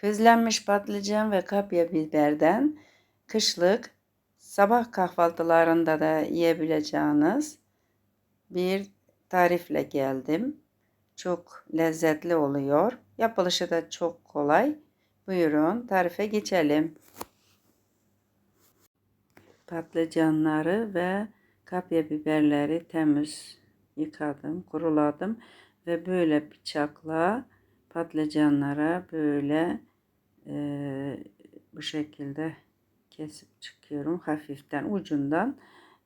Közlenmiş patlıcan ve kapya biberden kışlık sabah kahvaltılarında da yiyebileceğiniz bir tarifle geldim. Çok lezzetli oluyor. Yapılışı da çok kolay. Buyurun tarife geçelim. Patlıcanları ve kapya biberleri temiz yıkadım, kuruladım ve böyle bıçakla patlıcanlara böyle e, bu şekilde kesip çıkıyorum hafiften ucundan.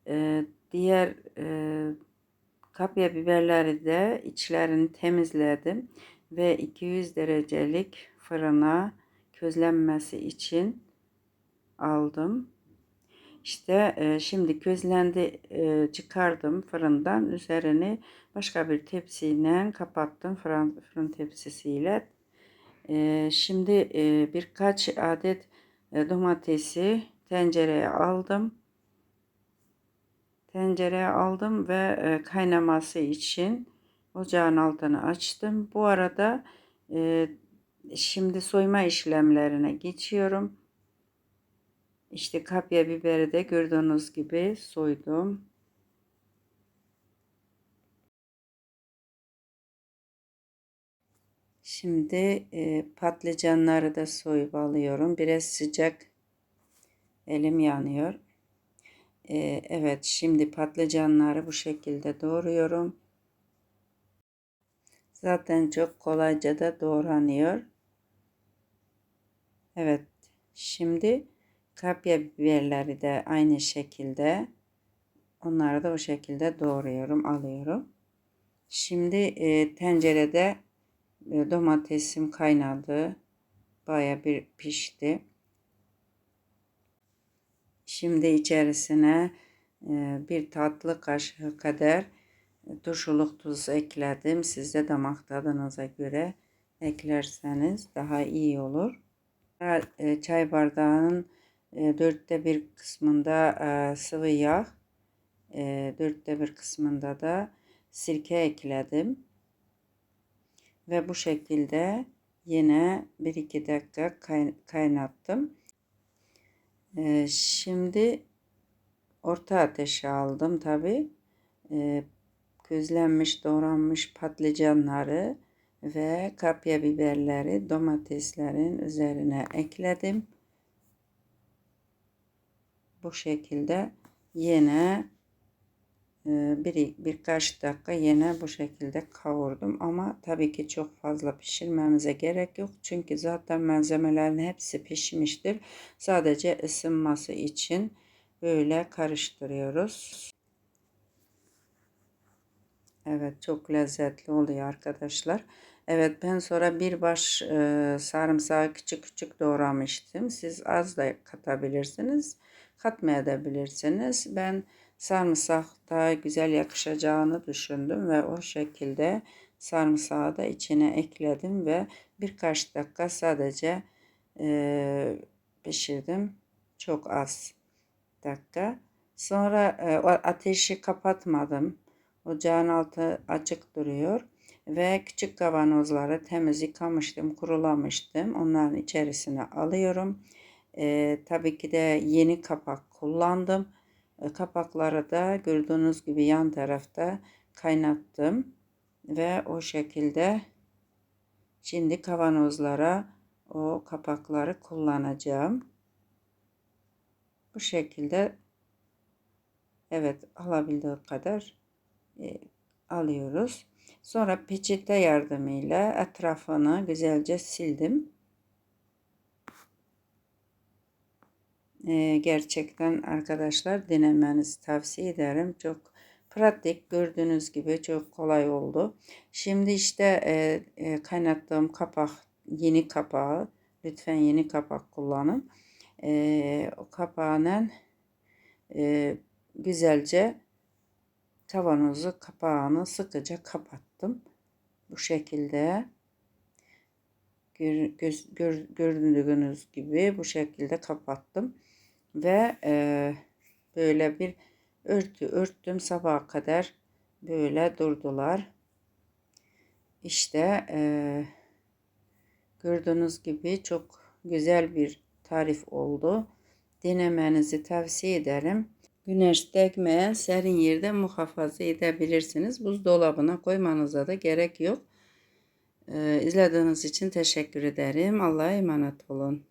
E, diğer e, kapya biberleri de içlerini temizledim ve 200 derecelik fırına közlenmesi için aldım. İşte e, şimdi közlendi e, çıkardım fırından üzerini başka bir tepsiyle kapattım fırın, fırın tepsisiyle. E, şimdi e, birkaç adet e, domatesi tencereye aldım. Tencereye aldım ve e, kaynaması için ocağın altını açtım. Bu arada e, şimdi soyma işlemlerine geçiyorum. İşte kapya biberi de gördüğünüz gibi soydum. Şimdi e, patlıcanları da soyup alıyorum. Biraz sıcak. Elim yanıyor. E, evet şimdi patlıcanları bu şekilde doğruyorum. Zaten çok kolayca da doğranıyor. Evet şimdi Kapya biberleri de aynı şekilde onları da o şekilde doğruyorum, alıyorum. Şimdi e, tencerede e, domatesim kaynadı. Baya bir pişti. Şimdi içerisine e, bir tatlı kaşığı kadar turşuluk tuz ekledim. Siz de damak tadınıza göre eklerseniz daha iyi olur. E, çay bardağının e, dörtte bir kısmında e, sıvı yağ, e, dörtte bir kısmında da sirke ekledim. Ve bu şekilde yine 1-2 dakika kaynattım. E, şimdi orta ateşe aldım tabi. Közlenmiş doğranmış patlıcanları ve kapya biberleri domateslerin üzerine ekledim bu şekilde yine e, bir, birkaç dakika yine bu şekilde kavurdum. Ama tabii ki çok fazla pişirmemize gerek yok. Çünkü zaten malzemelerin hepsi pişmiştir. Sadece ısınması için böyle karıştırıyoruz Evet çok lezzetli oluyor arkadaşlar Evet ben sonra bir baş e, sarımsağı küçük küçük doğramıştım siz az da katabilirsiniz katmayabilirsiniz. Ben sarımsak daha güzel yakışacağını düşündüm ve o şekilde sarımsağı da içine ekledim ve birkaç dakika sadece e, pişirdim. Çok az dakika. Sonra e, ateşi kapatmadım. Ocağın altı açık duruyor ve küçük kavanozları temiz yıkamıştım, kurulamıştım. Onların içerisine alıyorum. E, tabii ki de yeni kapak kullandım. E, kapakları da gördüğünüz gibi yan tarafta kaynattım. Ve o şekilde şimdi kavanozlara o kapakları kullanacağım. Bu şekilde evet alabildiği kadar e, alıyoruz. Sonra peçete yardımıyla etrafını güzelce sildim. e, gerçekten arkadaşlar denemenizi tavsiye ederim. Çok pratik gördüğünüz gibi çok kolay oldu. Şimdi işte e, kaynattığım kapak yeni kapağı lütfen yeni kapak kullanın. O kapağının e, güzelce kavanozu kapağını sıkıca kapattım. Bu şekilde gör, gör, gördüğünüz gibi bu şekilde kapattım ve e, böyle bir örtü örttüm sabaha kadar böyle durdular. İşte e, Gördüğünüz gibi çok güzel bir tarif oldu. Denemenizi tavsiye ederim. Güneş değmeyen serin yerde muhafaza edebilirsiniz. Buzdolabına koymanıza da gerek yok. Ee, izlediğiniz için teşekkür ederim. Allah'a emanet olun.